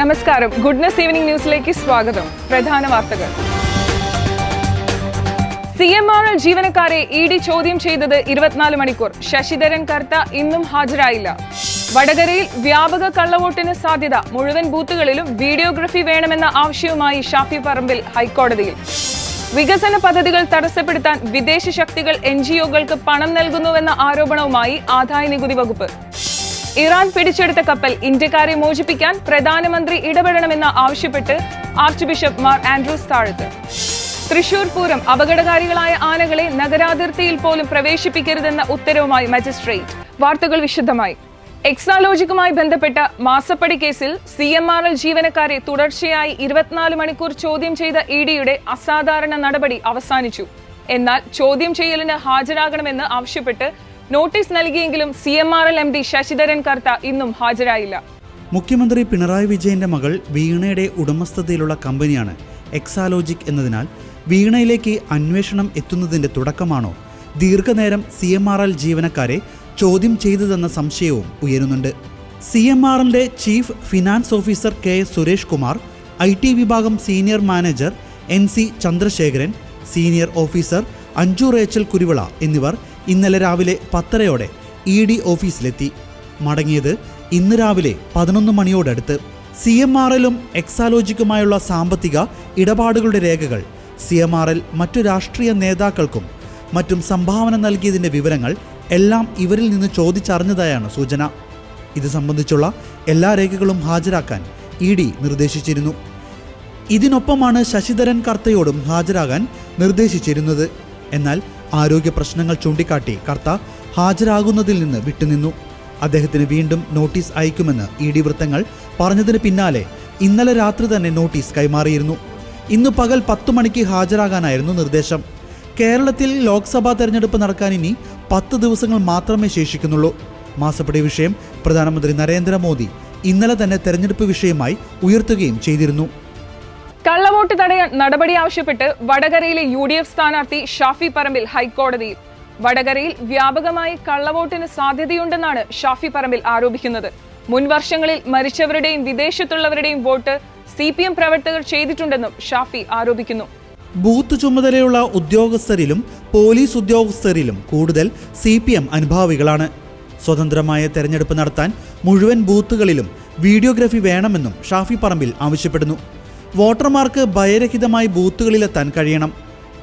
നമസ്കാരം. Goodness evening ന്യൂസിലേക്ക് സ്വാഗതം. പ്രധാന വാർത്തകൾ. സി എം ആർ എൽ ജീവനക്കാരെ ഇ ഡി ചോദ്യം ചെയ്തത് ഇരുപത്തിനാല് മണിക്കൂർ. ശശിധരൻ കർത്ത ഇന്നും ഹാജരായില്ല. വടകരയിൽ വ്യാപക കള്ളവോട്ടിന് സാധ്യത. മുഴുവൻ ബൂത്തുകളിലും വീഡിയോഗ്രഫി വേണമെന്ന ആവശ്യവുമായി ഷാഫി പറമ്പിൽ ഹൈക്കോടതിയിൽ. വികസന പദ്ധതികൾ തടസ്സപ്പെടുത്താൻ വിദേശ ശക്തികൾ എൻ ജി ഒകൾക്ക് പണം നൽകുന്നുവെന്ന ആരോപണവുമായി ആദായ നികുതി വകുപ്പ്. ഇറാൻ പിടിച്ചെടുത്ത കപ്പൽ ഇന്ത്യക്കാരെ മോചിപ്പിക്കാൻ പ്രധാനമന്ത്രി ഇടപെടണമെന്ന് ആവശ്യപ്പെട്ട് ആർച്ച് ബിഷപ്പ് മാർ ആൻഡ്രൂസ് താഴത്ത്. തൃശൂർ പൂരം അപകടകാരികളായ ആനകളെ നഗരാതിർത്തിയിൽ പോലും പ്രവേശിപ്പിക്കരുതെന്ന ഉത്തരവുമായി മജിസ്ട്രേറ്റ്. വാർത്തകൾ വിശദമായി. എക്സാലോജിക്കുമായി ബന്ധപ്പെട്ട മാസപ്പടി കേസിൽ സി എം ആർ എൽ ജീവനക്കാരെ തുടർച്ചയായി ഇരുപത്തിനാല് മണിക്കൂർ ചോദ്യം ചെയ്ത ഇ ഡിയുടെ അസാധാരണ നടപടി അവസാനിച്ചു. എന്നാൽ ചോദ്യം ചെയ്യലിന് ഹാജരാകണമെന്ന് ആവശ്യപ്പെട്ട് നോട്ടീസ് നൽകിയെങ്കിലും C M R L M D Sasidharan Kartha ഇന്നും ഹാജരായില്ല. മുഖ്യമന്ത്രി പിണറായി വിജയന്റെ മകൾ വീണയുടെ ഉടമസ്ഥതയിലുള്ള കമ്പനിയാണ് എക്സാലോജിക് എന്നതിനാൽ വീണയിലേക്ക് അന്വേഷണം എത്തുന്നതിന്റെ തുടക്കമാണോ? ദീർഘനേരം സി എം ആർ എൽ ജീവനക്കാരെ ചോദ്യം ചെയ്തതെന്ന സംശയവും ഉയരുന്നുണ്ട്. സി എം ആർ എല്ലിന്റെ chief finance officer K Suresh Kumar I T വിഭാഗം senior manager N C Chandrasekharan senior officer Anju Rachel Kuruvila എന്നിവർ ഇന്നലെ രാവിലെ പത്തരയോടെ ഇ ഡി ഓഫീസിലെത്തി. മടങ്ങിയത് ഇന്ന് രാവിലെ പതിനൊന്ന് മണിയോടടുത്ത്. സി എം ആർ എല്ലും എക്സാലോജിക്കുമായുള്ള സാമ്പത്തിക ഇടപാടുകളുടെ രേഖകൾ സി എം ആർ എൽ മറ്റു രാഷ്ട്രീയ നേതാക്കൾക്കും മറ്റും സംഭാവന നൽകിയതിന്റെ വിവരങ്ങൾ എല്ലാം ഇവരിൽ നിന്ന് ചോദിച്ചറിഞ്ഞതായാണ് സൂചന. ഇത് സംബന്ധിച്ചുള്ള എല്ലാ രേഖകളും ഹാജരാക്കാൻ ഇ ഡി നിർദ്ദേശിച്ചിരുന്നു. ഇതിനൊപ്പമാണ് ശശിധരൻ കർത്തയോടും ഹാജരാകാൻ നിർദ്ദേശിച്ചിരുന്നത്. എന്നാൽ ആരോഗ്യ പ്രശ്നങ്ങൾ ചൂണ്ടിക്കാട്ടി കർത്ത ഹാജരാകുന്നതിൽ നിന്ന് വിട്ടുനിന്നു. അദ്ദേഹത്തിന് വീണ്ടും നോട്ടീസ് അയക്കുമെന്ന് ഇ ഡി വൃത്തങ്ങൾ പറഞ്ഞതിന് പിന്നാലെ ഇന്നലെ രാത്രി തന്നെ നോട്ടീസ് കൈമാറിയിരുന്നു. ഇന്ന് പകൽ പത്തു മണിക്ക് ഹാജരാകാനായിരുന്നു നിർദ്ദേശം. കേരളത്തിൽ ലോക്സഭാ തെരഞ്ഞെടുപ്പ് നടക്കാൻ ഇനി പത്ത് ദിവസങ്ങൾ മാത്രമേ ശേഷിക്കുന്നുള്ളൂ. മാസപ്പടി വിഷയം പ്രധാനമന്ത്രി നരേന്ദ്രമോദി ഇന്നലെ തന്നെ തെരഞ്ഞെടുപ്പ് വിഷയമായി ഉയർത്തുകയും ചെയ്തിരുന്നു. കള്ളവോട്ട് തടയാൻ നടപടി ആവശ്യപ്പെട്ട് വടകരയിലെ യു ഡി എഫ് സ്ഥാനാർത്ഥി ഷാഫി പറമ്പിൽ ഹൈക്കോടതിയിൽ വടകരയിൽ വ്യാപകമായി കള്ളവോട്ടിന് സാധ്യതയുണ്ടെന്നാണ് ഷാഫി പറമ്പിൽ ആരോപിക്കുന്നത്. മുൻ വർഷങ്ങളിൽ മരിച്ചവരുടെയും വിദേശത്തുള്ളവരുടെയും വോട്ട് സി പി എം പ്രവർത്തകർ ചെയ്തിട്ടുണ്ടെന്നും ഷാഫി ആരോപിക്കുന്നു. ബൂത്ത് ചുമതലയുള്ള ഉദ്യോഗസ്ഥരിലും പോലീസ് ഉദ്യോഗസ്ഥരിലും കൂടുതൽ സി പി എം അനുഭാവികളാണ്. സ്വതന്ത്രമായ തെരഞ്ഞെടുപ്പ് നടത്താൻ മുഴുവൻ ബൂത്തുകളിലും വീഡിയോഗ്രഫി വേണമെന്നും ഷാഫി പറമ്പിൽ ആവശ്യപ്പെടുന്നു. വോട്ടർമാർക്ക് ഭയരഹിതമായി ബൂത്തുകളിലെത്താൻ കഴിയണം.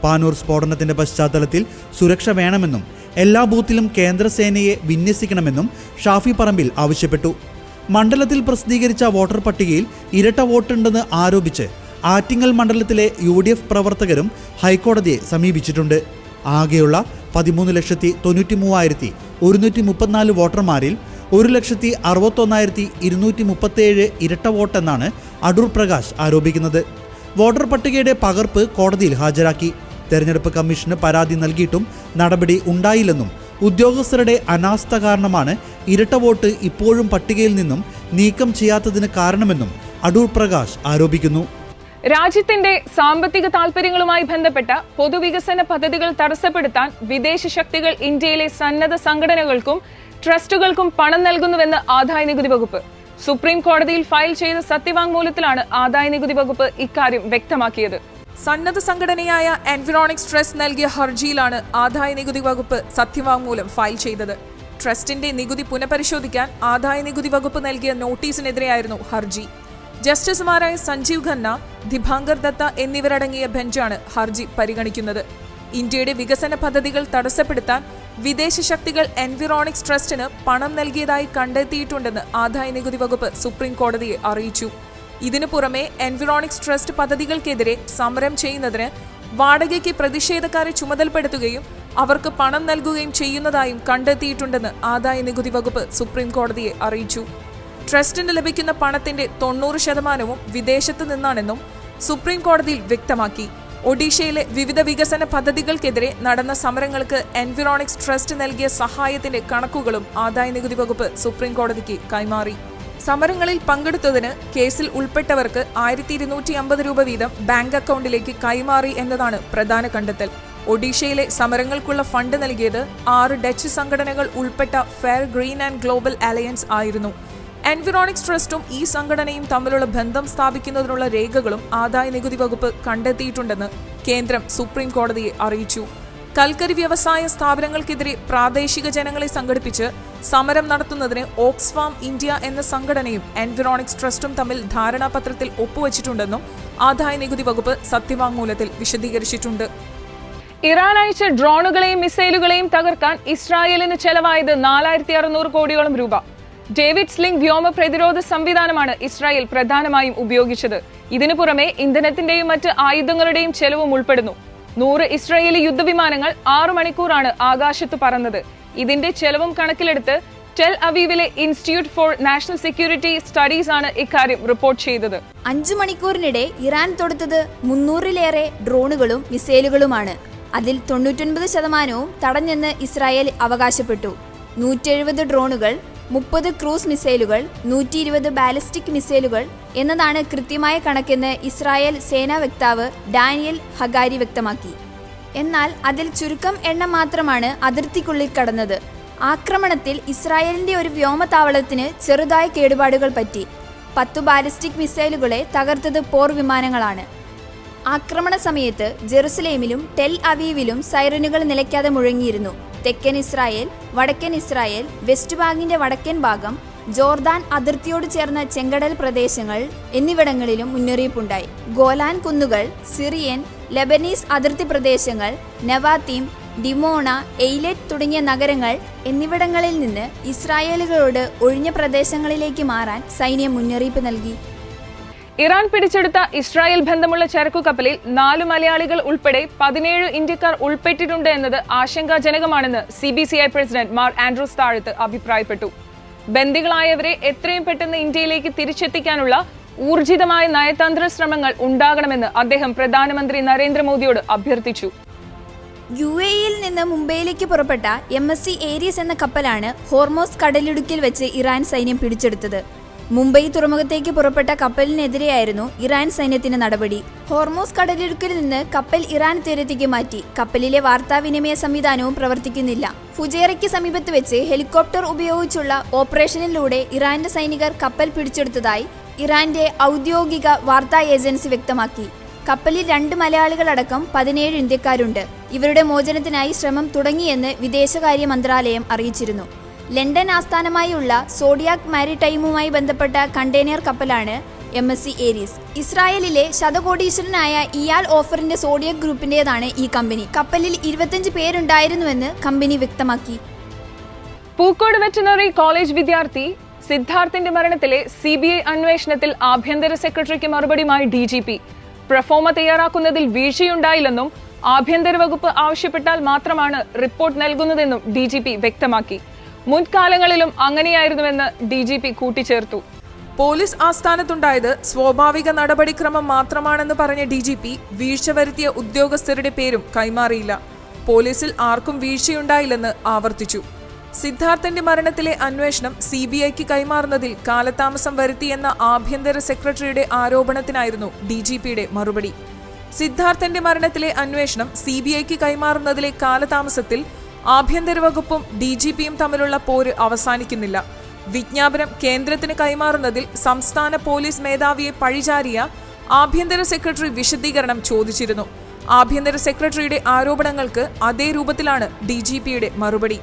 പാനൂർ സ്ഫോടനത്തിന്റെ പശ്ചാത്തലത്തിൽ സുരക്ഷ വേണമെന്നും എല്ലാ ബൂത്തിലും കേന്ദ്രസേനയെ വിന്യസിക്കണമെന്നും ഷാഫി പറമ്പിൽ ആവശ്യപ്പെട്ടു. മണ്ഡലത്തിൽ പ്രസിദ്ധീകരിച്ച വോട്ടർ പട്ടികയിൽ ഇരട്ട വോട്ടുണ്ടെന്ന് ആരോപിച്ച് ആറ്റിങ്ങൽ മണ്ഡലത്തിലെ യു ഡി എഫ് പ്രവർത്തകരും ഹൈക്കോടതിയെ സമീപിച്ചിട്ടുണ്ട്. ആകെയുള്ള പതിമൂന്ന് ലക്ഷത്തി തൊണ്ണൂറ്റി മൂവായിരത്തി ഒരുന്നൂറ്റി മുപ്പത്തിനാല് വോട്ടർമാരിൽ ഒരു ലക്ഷത്തി അറുപത്തൊന്നായിരത്തി ഇരുന്നൂറ്റി മുപ്പത്തേഴ് ഇരട്ട വോട്ടെന്നാണ് അടൂർ പ്രകാശ് ആരോപിക്കുന്നത്. വോട്ടർ പട്ടികയുടെ പകർപ്പ് കോടതിയിൽ ഹാജരാക്കി. തെരഞ്ഞെടുപ്പ് കമ്മീഷന് പരാതി നൽകിയിട്ടും നടപടി ഉണ്ടായില്ലെന്നും ഉദ്യോഗസ്ഥരുടെ അനാസ്ഥ കാരണമാണ് ഇരട്ട വോട്ട് ഇപ്പോഴും പട്ടികയിൽ നിന്നും നീക്കം ചെയ്യാത്തതിന് കാരണമെന്നും അടൂർ പ്രകാശ് ആരോപിക്കുന്നു. രാജ്യത്തിന്റെ സാമ്പത്തിക താൽപര്യങ്ങളുമായി ബന്ധപ്പെട്ട പൊതുവികസന പദ്ധതികൾ തടസ്സപ്പെടുത്താൻ വിദേശ ശക്തികൾ ഇന്ത്യയിലെ സന്നദ്ധ സംഘടനകൾക്കും ട്രസ്റ്റുകൾക്കും പണം നൽകുന്നുവെന്ന് ആദായ നികുതി വകുപ്പ്. സുപ്രീം കോടതിയിൽ ഫയൽ ചെയ്ത സത്യവാങ്മൂലത്തിലാണ് ആദായ നികുതി വകുപ്പ് ഇക്കാര്യം വ്യക്തമാക്കിയത്. സന്നദ്ധ സംഘടനയായ എൻവിറോണിക്സ് ട്രസ്റ്റ് നൽകിയ ഹർജിയിലാണ് ആദായ നികുതി വകുപ്പ് സത്യവാങ്മൂലം ഫയൽ ചെയ്തത്. ട്രസ്റ്റിന്റെ നികുതി പുനഃപരിശോധിക്കാൻ ആദായ നികുതി വകുപ്പ് നൽകിയ നോട്ടീസിനെതിരെയായിരുന്നു ഹർജി. ജസ്റ്റിസുമാരായ സഞ്ജീവ് ഖന്ന ദിഭാങ്കർ ദത്ത എന്നിവരടങ്ങിയ ബെഞ്ചാണ് ഹർജി പരിഗണിക്കുന്നത്. ഇന്ത്യയുടെ വികസന പദ്ധതികൾ തടസ്സപ്പെടുത്താൻ വിദേശ ശക്തികൾ എൻവിറോണിക്സ് ട്രസ്റ്റിന് പണം നൽകിയതായി കണ്ടെത്തിയിട്ടുണ്ടെന്ന് ആദായ നികുതി വകുപ്പ് സുപ്രീം കോടതിയെ അറിയിച്ചു. ഇതിനു പുറമെ എൻവിറോണിക്സ് ട്രസ്റ്റ് പദ്ധതികൾക്കെതിരെ സമരം ചെയ്യുന്നതിന് വാടകയ്ക്ക് പ്രതിഷേധക്കാരെ ചുമതലപ്പെടുത്തുകയും അവർക്ക് പണം നൽകുകയും ചെയ്യുന്നതായും കണ്ടെത്തിയിട്ടുണ്ടെന്ന് ആദായ നികുതി വകുപ്പ് സുപ്രീം കോടതിയെ അറിയിച്ചു. ട്രസ്റ്റിന് ലഭിക്കുന്ന പണത്തിന്റെ തൊണ്ണൂറ് ശതമാനവും വിദേശത്ത് നിന്നാണെന്നും സുപ്രീം കോടതിയിൽ വ്യക്തമാക്കി. ഒഡീഷയിലെ വിവിധ വികസന പദ്ധതികൾക്കെതിരെ നടന്ന സമരങ്ങൾക്ക് എൻവിറോണിക്സ് ട്രസ്റ്റ് നൽകിയ സഹായത്തിന്റെ കണക്കുകളും ആദായ നികുതി വകുപ്പ് സുപ്രീംകോടതിക്ക് കൈമാറി. സമരങ്ങളിൽ പങ്കെടുത്തതിന് കേസിൽ ഉൾപ്പെട്ടവർക്ക് ആയിരത്തി ഇരുന്നൂറ്റി അമ്പത് രൂപ വീതം ബാങ്ക് അക്കൗണ്ടിലേക്ക് കൈമാറി എന്നതാണ് പ്രധാന കണ്ടെത്തൽ. ഒഡീഷയിലെ സമരങ്ങൾക്കുള്ള ഫണ്ട് നൽകിയത് ആറ് ഡച്ച് സംഘടനകൾ ഉൾപ്പെട്ട Fair Green and Global Alliance ആയിരുന്നു. എൻവിറോണിക്സ് ട്രസ്റ്റും ഈ സംഘടനയും തമ്മിലുള്ള ബന്ധം സ്ഥാപിക്കുന്നതിനുള്ള രേഖകളും ആദായ നികുതി വകുപ്പ് കണ്ടെത്തിയിട്ടുണ്ടെന്ന് കേന്ദ്രം സുപ്രീം കോടതിയെ അറിയിച്ചു. കൽക്കരി വ്യവസായ സ്ഥാപനങ്ങൾക്കെതിരെ പ്രാദേശിക ജനങ്ങളെ സംഘടിപ്പിച്ച് സമരം നടത്തുന്നതിന് ഓക്സ്ഫാം ഇന്ത്യ എന്ന സംഘടനയും എൻവിറോണിക്സ് ട്രസ്റ്റും തമ്മിൽ ധാരണാപത്രത്തിൽ ഒപ്പുവച്ചിട്ടുണ്ടെന്നും ആദായ നികുതി വകുപ്പ് സത്യവാങ്മൂലത്തിൽ വിശദീകരിച്ചിട്ടുണ്ട്. ഇറാൻ അയച്ച ഡ്രോണുകളെയും മിസൈലുകളെയും തകർക്കാൻ ഇസ്രായേലിന് ചെലവായത് നാലായിരത്തി അറുന്നൂറ് കോടിയോളം രൂപ. ഡേവിഡ് സ്ലിംഗ് വ്യോമ പ്രതിരോധ സംവിധാനമാണ് ഇസ്രായേൽ പ്രധാനമായും ഉപയോഗിച്ചത്. ഇതിനു പുറമെ ഇന്ധനത്തിന്റെയും മറ്റ് ആയുധങ്ങളുടെയും ചെലവും ഉൾപ്പെടുന്നു. നൂറ് ഇസ്രായേലി യുദ്ധവിമാനങ്ങൾ ആറു മണിക്കൂറാണ് ആകാശത്ത് പറന്നത്. ഇതിന്റെ ചെലവും കണക്കിലെടുത്ത് Tel അവീവിലെ Institute for National Security Studies ആണ് ഇക്കാര്യം റിപ്പോർട്ട് ചെയ്തത്. അഞ്ചു മണിക്കൂറിനിടെ ഇറാൻ തൊടുത്തത് മുന്നൂറിലേറെ ഡ്രോണുകളും മിസൈലുകളുമാണ്. അതിൽ തൊണ്ണൂറ്റൊൻപത് ശതമാനവും തടഞ്ഞെന്ന് ഇസ്രായേൽ അവകാശപ്പെട്ടു. നൂറ്റെഴുപത് ഡ്രോണുകൾ മുപ്പത് ക്രൂസ് മിസൈലുകൾ നൂറ്റി ഇരുപത് ബാലിസ്റ്റിക് മിസൈലുകൾ എന്നതാണ് കൃത്യമായ കണക്കെന്ന് ഇസ്രായേൽ സേനാ വക്താവ് ഡാനിയൽ ഹഗാരി വ്യക്തമാക്കി. എന്നാൽ അതിൽ ചുരുക്കം എണ്ണം മാത്രമാണ് അതിർത്തിക്കുള്ളിൽ കടന്നത്. ആക്രമണത്തിൽ ഇസ്രായേലിന്റെ ഒരു വ്യോമതാവളത്തിന് ചെറുതായ കേടുപാടുകൾ പറ്റി പത്തു ബാലിസ്റ്റിക് മിസൈലുകളെ തകർത്തത് പോർ വിമാനങ്ങളാണ്. ആക്രമണ സമയത്ത് ജെറുസലേമിലും ടെൽ അവീവിലും സൈറനുകൾ നിലയ്ക്കാതെ മുഴങ്ങിയിരുന്നു. തെക്കൻ ഇസ്രായേൽ വടക്കൻ ഇസ്രായേൽ വെസ്റ്റ് ബാങ്കിന്റെ വടക്കൻ ഭാഗം ജോർദാൻ അതിർത്തിയോട് ചേർന്ന ചെങ്കടൽ പ്രദേശങ്ങൾ എന്നിവിടങ്ങളിലും മുന്നറിയിപ്പുണ്ടായി. ഗോലാൻ കുന്നുകൾ സിറിയൻ ലെബനീസ് അതിർത്തി പ്രദേശങ്ങൾ നവാത്തീം ഡിമോണ എയ്ലറ്റ് തുടങ്ങിയ നഗരങ്ങൾ എന്നിവിടങ്ങളിൽ നിന്ന് ഇസ്രായേലുകളോട് ഒഴിഞ്ഞ പ്രദേശങ്ങളിലേക്ക് മാറാൻ സൈന്യം മുന്നറിയിപ്പ് നൽകി. ഇറാൻ പിടിച്ചെടുത്ത ഇസ്രായേൽ ബന്ധമുള്ള ചരക്കു കപ്പലിൽ നാലു മലയാളികൾ ഉൾപ്പെടെ പതിനേഴ് ഇന്ത്യക്കാർ ഉൾപ്പെട്ടിട്ടുണ്ട് എന്നത് ആശങ്കാജനകമാണെന്ന് C B C I president Mar Andrews Thazhath അഭിപ്രായപ്പെട്ടു. ബന്ദികളായവരെ എത്രയും പെട്ടെന്ന് ഇന്ത്യയിലേക്ക് തിരിച്ചെത്തിക്കാനുള്ള ഊർജിതമായ നയതന്ത്ര ശ്രമങ്ങൾ ഉണ്ടാകണമെന്ന് അദ്ദേഹം പ്രധാനമന്ത്രി നരേന്ദ്രമോദിയോട് അഭ്യർത്ഥിച്ചു. യു എയിൽ നിന്ന് മുംബൈയിലേക്ക് പുറപ്പെട്ട എം എസ് സി ഏരിയസ് എന്ന കപ്പലാണ് ഹോർമോസ് കടലിടുക്കിൽ വെച്ച് ഇറാൻ സൈന്യം പിടിച്ചെടുത്തത്. മുംബൈ തുറമുഖത്തേക്ക് പുറപ്പെട്ട കപ്പലിനെതിരെയായിരുന്നു ഇറാൻ സൈന്യത്തിന്റെ നടപടി. ഹോർമോസ് കടലിടുക്കിൽ നിന്ന് കപ്പൽ ഇറാൻ തീരത്തേക്ക് മാറ്റി. കപ്പലിലെ വാർത്താവിനിമയ സംവിധാനവും പ്രവർത്തിക്കുന്നില്ല. ഫുജേറയ്ക്ക് സമീപത്ത് വെച്ച് ഹെലികോപ്റ്റർ ഉപയോഗിച്ചുള്ള ഓപ്പറേഷനിലൂടെ ഇറാന്റെ സൈനികർ കപ്പൽ പിടിച്ചെടുത്തതായി ഇറാന്റെ ഔദ്യോഗിക വാർത്താ ഏജൻസി വ്യക്തമാക്കി. കപ്പലിൽ രണ്ട് മലയാളികളടക്കം പതിനേഴ് ഇന്ത്യക്കാരുണ്ട്. ഇവരുടെ മോചനത്തിനായി ശ്രമം തുടങ്ങിയെന്ന് വിദേശകാര്യ മന്ത്രാലയം അറിയിച്ചിരുന്നു. ലണ്ടൻ ആസ്ഥാനമായുള്ള സോഡിയാക് മാരിടൈമുമായി ബന്ധപ്പെട്ട കണ്ടെയ്നർ കപ്പലാണ് എം എസ് സി ഏരീസ്. ഇസ്രായേലിലെ ശതകോടീശ്വരനായ ഇയാൽ ഓഫറിന്റെ സോഡിയക് ഗ്രൂപ്പിന്റേതാണ് ഈ കമ്പനി. കപ്പലിൽ ഇരുപത്തിയഞ്ച് പേരുണ്ടായിരുന്നുവെന്ന് കമ്പനി വ്യക്തമാക്കി. പൂക്കോട് വെറ്റിനറി കോളേജ് വിദ്യാർത്ഥി സിദ്ധാർത്ഥിന്റെ മരണത്തിലെ സി ബി ഐ അന്വേഷണത്തിൽ ആഭ്യന്തര സെക്രട്ടറിക്ക് മറുപടിയുമായി ഡി ജി പി. പ്രഫോമ തയ്യാറാക്കുന്നതിൽ വീഴ്ചയുണ്ടായില്ലെന്നും ആഭ്യന്തര വകുപ്പ് ആവശ്യപ്പെട്ടാൽ മാത്രമാണ് റിപ്പോർട്ട് നൽകുന്നതെന്നും ഡി വ്യക്തമാക്കി. മുൻകാലങ്ങളിലും അങ്ങനെയായിരുന്നുവെന്ന് ഡി ജി പി കൂട്ടിച്ചേർത്തു. പോലീസ് ആസ്ഥാനത്തുണ്ടായത് സ്വാഭാവിക നടപടിക്രമം മാത്രമാണെന്ന് പറഞ്ഞ ഡി ജി പി വീഴ്ച വരുത്തിയ ഉദ്യോഗസ്ഥരുടെ പേരും കൈമാറിയില്ല. പോലീസിൽ ആർക്കും വീഴ്ചയുണ്ടായില്ലെന്ന് ആവർത്തിച്ചു. സിദ്ധാർത്ഥന്റെ മരണത്തിലെ അന്വേഷണം സി ബി ഐക്ക് കൈമാറുന്നതിൽ കാലതാമസം വരുത്തിയെന്ന ആഭ്യന്തര സെക്രട്ടറിയുടെ ആരോപണത്തിനായിരുന്നു ഡി ജി പിയുടെ മറുപടി. സിദ്ധാർത്ഥന്റെ മരണത്തിലെ അന്വേഷണം സി ബി ഐക്ക് കൈമാറുന്നതിലെ കാലതാമസത്തിൽ ആഭ്യന്തര വകുപ്പും ഡി ജി പിയും തമ്മിലുള്ള പോര് അവസാനിക്കുന്നില്ല. വിജ്ഞാപനം കേന്ദ്രത്തിന് കൈമാറുന്നതിൽ സംസ്ഥാന പോലീസ് മേധാവിയെ പഴിചാരിയ ആഭ്യന്തര സെക്രട്ടറി വിശദീകരണം ചോദിച്ചിരുന്നു. ആഭ്യന്തര സെക്രട്ടറിയുടെ ആരോപണങ്ങൾക്ക് അതേ രൂപത്തിലാണ് ഡി ജി പിയുടെ മറുപടി.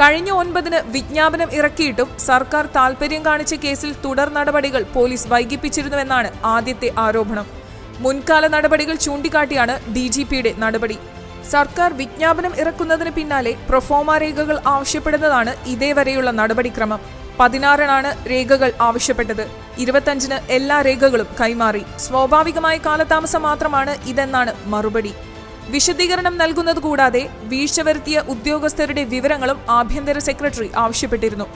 കഴിഞ്ഞ ഒൻപതിന് വിജ്ഞാപനം ഇറക്കിയിട്ടും സർക്കാർ താൽപര്യം കാണിച്ച കേസിൽ തുടർ നടപടികൾ പോലീസ് വൈകിപ്പിച്ചിരുന്നുവെന്നാണ് ആദ്യത്തെ ആരോപണം. മുൻകാല നടപടികൾ ചൂണ്ടിക്കാട്ടിയാണ് ഡി ജി പിയുടെ നടപടി. സർക്കാർ വിജ്ഞാപനം ഇറക്കുന്നതിന് പിന്നാലെ പ്രൊഫോമ രേഖകൾ ആവശ്യപ്പെടുന്നതാണ് ഇതേവരെയുള്ള നടപടിക്രമം. പതിനാറിനാണ് രേഖകൾ ആവശ്യപ്പെട്ടത്. ഇരുപത്തഞ്ചിന് എല്ലാ രേഖകളും കൈമാറി. സ്വാഭാവികമായ കാലതാമസം മാത്രമാണ് ഇതെന്നാണ് മറുപടി. വിശദീകരണം നൽകുന്നത് കൂടാതെ വീഴ്ച വരുത്തിയ ഉദ്യോഗസ്ഥരുടെ വിവരങ്ങളും ആഭ്യന്തര സെക്രട്ടറി ആവശ്യപ്പെട്ടിരുന്നു.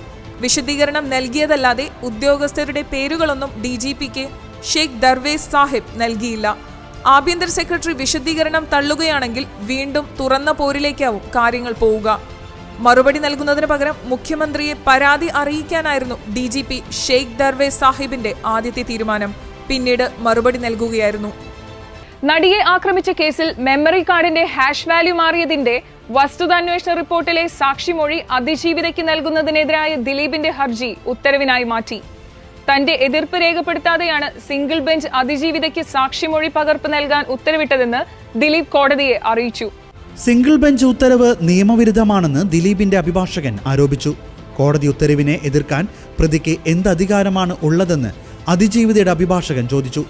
വിശദീകരണം നൽകിയതല്ലാതെ ഉദ്യോഗസ്ഥരുടെ പേരുകളൊന്നും ഡി ജി പിക്ക് ഷെയ്ഖ് ദർവേസ് സാഹിബ് നൽകിയില്ല. ആഭ്യന്തര സെക്രട്ടറി വിശദീകരണം തള്ളുകയാണെങ്കിൽ വീണ്ടും തുറന്ന പോരിലേക്കാവും കാര്യങ്ങൾ പോവുക. മറുപടി നൽകുന്നതിന് പകരം മുഖ്യമന്ത്രിയെ പരാതി അറിയിക്കാനായിരുന്നു D G P Sheikh Darvesh സാഹിബിന്റെ ആദ്യത്തെ തീരുമാനം. പിന്നീട് മറുപടി നൽകുകയായിരുന്നു. നടിയെ ആക്രമിച്ച കേസിൽ മെമ്മറി കാർഡിന്റെ ഹാഷ് വാല്യൂ മാറിയതിന്റെ വസ്തുതാന്വേഷണ റിപ്പോർട്ടിലെ സാക്ഷിമൊഴി അതിജീവിതയ്ക്ക് നൽകുന്നതിനെതിരായ ദിലീപിന്റെ ഹർജി ഉത്തരവിനായി മാറ്റി. തന്റെ എതിർപ്പ് രേഖപ്പെടുത്താതെയാണ് സിംഗിൾ ബെഞ്ച് അതിജീവിതയ്ക്ക് സാക്ഷിമൊഴി പകർപ്പ് നൽകാൻ ഉത്തരവിട്ടതെന്ന് ദിലീപ് കോടതിയെ അറിയിച്ചു. സിംഗിൾ ബെഞ്ച് ഉത്തരവ് നിയമവിരുദ്ധമാണെന്ന് ദിലീപിന്റെ അഭിഭാഷകൻ ആരോപിച്ചു. കോടതി ഉത്തരവിനെ എതിർക്കാൻ പ്രതിക്ക് എന്ത് അധികാരമാണ് ഉള്ളതെന്ന് അതിജീവിതയുടെ അഭിഭാഷകൻ ചോദിച്ചു.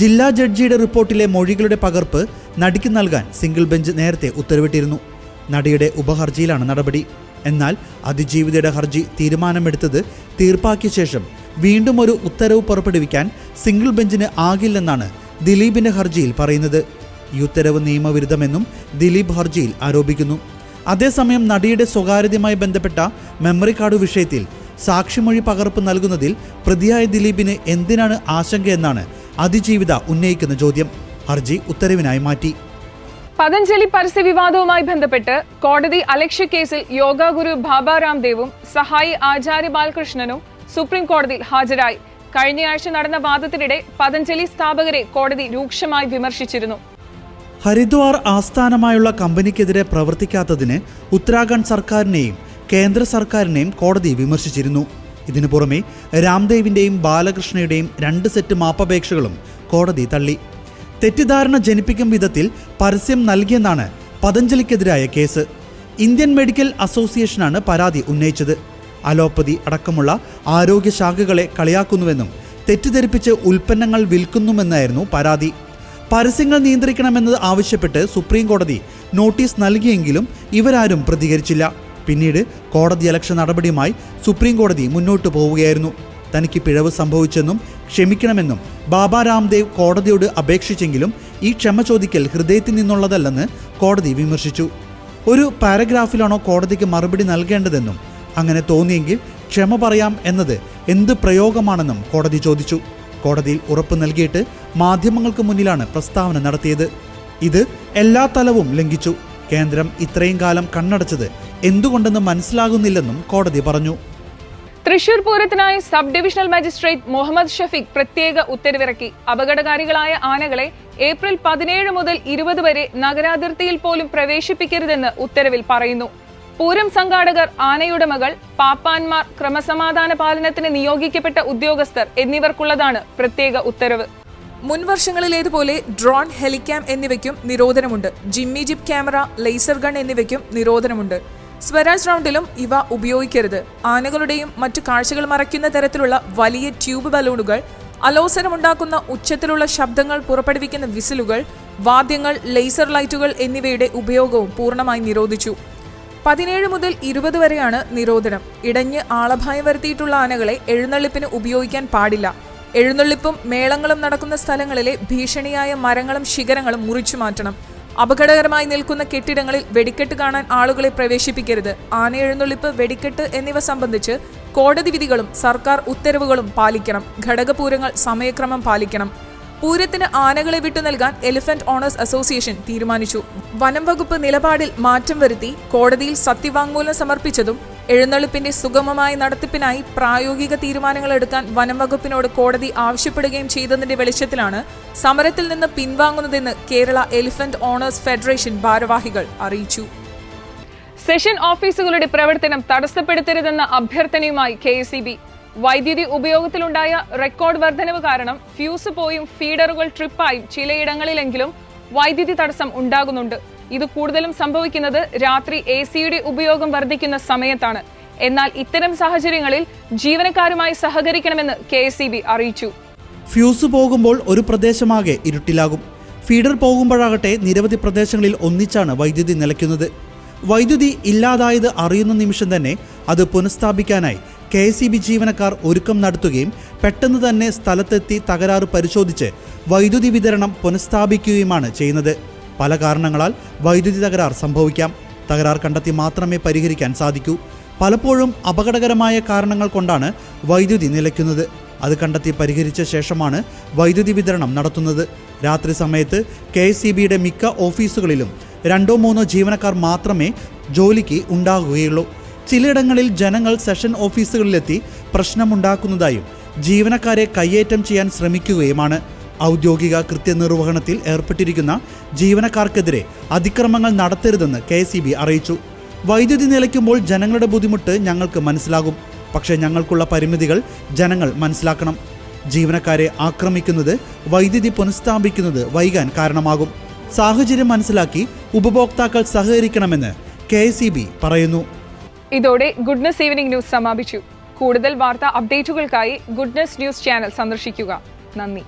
ജില്ലാ ജഡ്ജിയുടെ റിപ്പോർട്ടിലെ മൊഴികളുടെ പകർപ്പ് നടിക്ക് നൽകാൻ സിംഗിൾ ബെഞ്ച് നേരത്തെ ഉത്തരവിട്ടിരുന്നു. നടിയുടെ ഉപഹർജിയിലാണ് നടപടി. എന്നാൽ അതിജീവിതയുടെ ഹർജി തീരുമാനമെടുത്തത് തീർപ്പാക്കിയ ശേഷം വീണ്ടും ഒരു ഉത്തരവ് പുറപ്പെടുവിക്കാൻ സിംഗിൾ ബെഞ്ചിന് ആകില്ലെന്നാണ് ദിലീപിന്റെ ഹർജിയിൽ പറയുന്നത്. ഈ ഉത്തരവ് നിയമവിരുദ്ധമെന്നും ദിലീപ് ഹർജിയിൽ ആരോപിക്കുന്നു. അതേസമയം നടിയുടെ സ്വകാര്യതയുമായി ബന്ധപ്പെട്ട മെമ്മറി കാർഡ് വിഷയത്തിൽ സാക്ഷിമൊഴി പകർപ്പ് നൽകുന്നതിൽ പ്രതിയായ ദിലീപിന് എന്തിനാണ് ആശങ്കയെന്നാണ് അതിജീവിത ഉന്നയിക്കുന്ന ചോദ്യം. ഹർജി ഉത്തരവിനായി മാറ്റി. പതഞ്ജലി പരസ്യ വിവാദവുമായി ബന്ധപ്പെട്ട് കോടതി അലക്ഷ്യ കേസിൽ യോഗ ഗുരു ബാബാ രാംദേവും സഹായി ആചാര്യ ബാലകൃഷ്ണനും സുപ്രീം കോടതിയിൽ ഹാജരായി. കഴിഞ്ഞയാഴ്ച നടന്ന വാദത്തിനിടെ പതഞ്ജലി സ്ഥാപകരെ കോടതി രൂക്ഷമായി വിമർശിച്ചിരുന്നു. ഹരിദ്വാർ ആസ്ഥാനമായുള്ള കമ്പനിക്കെതിരെ പ്രവർത്തിക്കാത്തതിന് ഉത്തരാഖണ്ഡ് സർക്കാരിനെയും കേന്ദ്ര സർക്കാരിനെയും കോടതി വിമർശിച്ചിരുന്നു. ഇതിനു പുറമെ രാംദേവിന്റെയും ബാലകൃഷ്ണയുടെയും രണ്ട് സെറ്റ് മാപ്പപേക്ഷകളും കോടതി തള്ളി. തെറ്റിദ്ധാരണ ജനിപ്പിക്കും വിധത്തിൽ പരസ്യം നൽകിയെന്നാണ് പതഞ്ജലിക്കെതിരായ കേസ്. ഇന്ത്യൻ മെഡിക്കൽ അസോസിയേഷനാണ് പരാതി ഉന്നയിച്ചത്. അലോപ്പതി അടക്കമുള്ള ആരോഗ്യ ശാഖകളെ കളിയാക്കുന്നുവെന്നും തെറ്റിദ്ധരിപ്പിച്ച് ഉൽപ്പന്നങ്ങൾ വിൽക്കുന്നുമെന്നായിരുന്നു പരാതി. പരസ്യങ്ങൾ നിയന്ത്രിക്കണമെന്നത് ആവശ്യപ്പെട്ട് സുപ്രീം കോടതി നോട്ടീസ് നൽകിയെങ്കിലും ഇവരാരും പ്രതികരിച്ചില്ല. പിന്നീട് കോടതി അലക്ഷ്യ നടപടിയുമായി സുപ്രീം കോടതി മുന്നോട്ടു പോവുകയായിരുന്നു. തനിക്ക് പിഴവ് സംഭവിച്ചെന്നും ക്ഷമിക്കണമെന്നും ബാബ രാംദേവ് കോടതിയോട് അപേക്ഷിച്ചെങ്കിലും ഈ ക്ഷമ ചോദിക്കൽ ഹൃദയത്തിൽ നിന്നുള്ളതല്ലെന്ന് കോടതി വിമർശിച്ചു. ഒരു പാരഗ്രാഫിലാണോ കോടതിക്ക് മറുപടി നൽകേണ്ടതെന്നും അങ്ങനെ തോന്നിയെങ്കിൽ ക്ഷമ പറയാം എന്നത് എന്ത് പ്രയോഗമാണെന്നും കോടതി ചോദിച്ചു. കോടതിയിൽ ഉറപ്പ് നൽകിയിട്ട് മാധ്യമങ്ങൾക്ക് മുന്നിലാണ് പ്രസ്താവന നടത്തിയത്. ഇത് എല്ലാ തലവും ലംഘിച്ചു. കേന്ദ്രം ഇത്രയും കാലം കണ്ണടച്ചത് എന്തുകൊണ്ടെന്ന് മനസ്സിലാകുന്നില്ലെന്നും കോടതി പറഞ്ഞു. Thrissur പൂരത്തിനായി sub divisional magistrate Muhammad Shafeeq പ്രത്യേക ഉത്തരവിറക്കി. അപകടകാരികളായ ആനകളെ ഏപ്രിൽ പതിനേഴ് മുതൽ ഇരുപത് വരെ നഗരാതിർത്തിയിൽ പോലും പ്രവേശിപ്പിക്കരുതെന്ന് ഉത്തരവിൽ പറയുന്നു. പൂരം സംഘാടകർ ആനയുടെ മകൾ പാപ്പാന്മാർ ക്രമസമാധാന പാലനത്തിന് നിയോഗിക്കപ്പെട്ട ഉദ്യോഗസ്ഥർ എന്നിവർക്കുള്ളതാണ് പ്രത്യേക ഉത്തരവ്. മുൻവർഷങ്ങളിലേതുപോലെ ഡ്രോൺ ഹെലികാം എന്നിവയ്ക്കും നിരോധനമുണ്ട്. Jimmy jib camera laser gun എന്നിവയ്ക്കും നിരോധനമുണ്ട്. സ്വരാജ് റൗണ്ടിലും ഇവ ഉപയോഗിക്കരുത്. ആനകളുടെയും മറ്റു കാഴ്ചകൾ മറയ്ക്കുന്ന തരത്തിലുള്ള വലിയ ട്യൂബ് ബലൂണുകൾ അലോസരമുണ്ടാക്കുന്ന ഉച്ചത്തിലുള്ള ശബ്ദങ്ങൾ പുറപ്പെടുവിക്കുന്ന വിസിലുകൾ വാദ്യങ്ങൾ ലേസർ ലൈറ്റുകൾ എന്നിവയുടെ ഉപയോഗവും പൂർണമായി നിരോധിച്ചു. പതിനേഴ് മുതൽ ഇരുപത് വരെയാണ് നിരോധനം. ഇടഞ്ഞ് ആളഭായം വരുത്തിയിട്ടുള്ള ആനകളെ എഴുന്നള്ളിപ്പിന് ഉപയോഗിക്കാൻ പാടില്ല. എഴുന്നള്ളിപ്പും മേളങ്ങളും നടക്കുന്ന സ്ഥലങ്ങളിലെ ഭീഷണിയായ മരങ്ങളും ശിഖരങ്ങളും മുറിച്ചു മാറ്റണം. അപകടകരമായി നിൽക്കുന്ന കെട്ടിടങ്ങളിൽ വെടിക്കെട്ട് കാണാൻ ആളുകളെ പ്രവേശിപ്പിക്കരുത്. ആന എഴുന്നള്ളിപ്പ് വെടിക്കെട്ട് എന്നിവ സംബന്ധിച്ച് കോടതി വിധികളും സർക്കാർ ഉത്തരവുകളും പാലിക്കണം. ഘടകപൂരങ്ങൾ സമയക്രമം പാലിക്കണം. പൂരത്തിന് ആനകളെ വിട്ടു നൽകാൻ എലിഫന്റ് ഓണേഴ്സ് അസോസിയേഷൻ തീരുമാനിച്ചു. വനം വകുപ്പ് നിലപാടിൽ മാറ്റം വരുത്തി കോടതിയിൽ സത്യവാങ്മൂലം സമർപ്പിച്ചതും എഴുന്നള്ളിപ്പിന്റെ സുഗമമായ നടത്തിപ്പിനായി പ്രായോഗിക തീരുമാനങ്ങൾ എടുക്കാൻ വനം വകുപ്പിനോട് കോടതി ആവശ്യപ്പെടുകയും ചെയ്തതിന്റെ വെളിച്ചത്തിലാണ് സമരത്തിൽ നിന്ന് പിൻവാങ്ങുന്നതെന്ന് കേരള എലിഫന്റ് ഓണേഴ്സ് ഫെഡറേഷൻ ഭാരവാഹികൾ അറിയിച്ചു. സെഷൻ ഓഫീസുകളുടെ പ്രവർത്തനം തടസ്സപ്പെടുത്തരുതെന്ന അഭ്യർത്ഥനയുമായി കെ വൈദ്യുതി ഉപയോഗത്തിലുണ്ടായ റെക്കോർഡ് വർധനവ് കാരണം ഫ്യൂസ് പോയും ഫീഡറുകൾ ട്രിപ്പായും ചിലയിടങ്ങളിലെങ്കിലും വൈദ്യുതി തടസ്സം ഉണ്ടാകുന്നുണ്ട്. ഇത് കൂടുതലും സംഭവിക്കുന്നത് രാത്രി എ സിയുടെ ഉപയോഗം വർദ്ധിക്കുന്ന സമയത്താണ്. എന്നാൽ ഇത്തരം സാഹചര്യങ്ങളിൽ ജീവനക്കാരുമായി സഹകരിക്കണമെന്ന് കെ അറിയിച്ചു. ഫ്യൂസ് പോകുമ്പോൾ ഒരു പ്രദേശമാകെ ഇരുട്ടിലാകും. ഫീഡർ പോകുമ്പോഴാകട്ടെ നിരവധി പ്രദേശങ്ങളിൽ ഒന്നിച്ചാണ് വൈദ്യുതി നിലയ്ക്കുന്നത്. വൈദ്യുതി ഇല്ലാതായത് അറിയുന്ന നിമിഷം തന്നെ അത് പുനഃസ്ഥാപിക്കാനായി കെ എസ് ജീവനക്കാർ ഒരുക്കം നടത്തുകയും പെട്ടെന്ന് തന്നെ സ്ഥലത്തെത്തി തകരാറ് പരിശോധിച്ച് വൈദ്യുതി വിതരണം പുനഃസ്ഥാപിക്കുകയുമാണ് ചെയ്യുന്നത്. പല കാരണങ്ങളാൽ വൈദ്യുതി തകരാർ സംഭവിക്കാം. തകരാർ കണ്ടെത്തി മാത്രമേ പരിഹരിക്കാൻ സാധിക്കൂ. പലപ്പോഴും അപകടകരമായ കാരണങ്ങൾ കൊണ്ടാണ് വൈദ്യുതി നിലയ്ക്കുന്നത്. അത് കണ്ടെത്തി പരിഹരിച്ച ശേഷമാണ് വൈദ്യുതി വിതരണം നടത്തുന്നത്. രാത്രി സമയത്ത് കെ മിക്ക ഓഫീസുകളിലും രണ്ടോ മൂന്നോ ജീവനക്കാർ മാത്രമേ ജോലിക്ക് ഉണ്ടാകുകയുള്ളൂ. ചിലയിടങ്ങളിൽ ജനങ്ങൾ സെഷൻ ഓഫീസുകളിലെത്തി പ്രശ്നമുണ്ടാക്കുന്നതായും ജീവനക്കാരെ കയ്യേറ്റം ചെയ്യാൻ ശ്രമിക്കുകയുമാണ്. ഔദ്യോഗിക കൃത്യനിർവഹണത്തിൽ ഏർപ്പെട്ടിരിക്കുന്ന ജീവനക്കാർക്കെതിരെ അതിക്രമങ്ങൾ നടത്തരുതെന്ന് കെ അറിയിച്ചു. വൈദ്യുതി നിലയ്ക്കുമ്പോൾ ജനങ്ങളുടെ ബുദ്ധിമുട്ട് ഞങ്ങൾക്ക് മനസ്സിലാകും. പക്ഷേ ഞങ്ങൾക്കുള്ള പരിമിതികൾ ജനങ്ങൾ മനസ്സിലാക്കണം. ജീവനക്കാരെ ആക്രമിക്കുന്നത് വൈദ്യുതി പുനഃസ്ഥാപിക്കുന്നത് വൈകാൻ കാരണമാകും. സാഹചര്യം മനസ്സിലാക്കി ഉപഭോക്താക്കൾ സഹകരിക്കണമെന്ന് കെ പറയുന്നു. ഇതോടെ ഗുഡ്നസ് ഈവനിംഗ് ന്യൂസ് സമാപിച്ചു. കൂടുതൽ വാർത്താ അപ്ഡേറ്റുകൾക്കായി ഗുഡ്നസ് ന്യൂസ് ചാനൽ സന്ദർശിക്കുക. നന്ദി.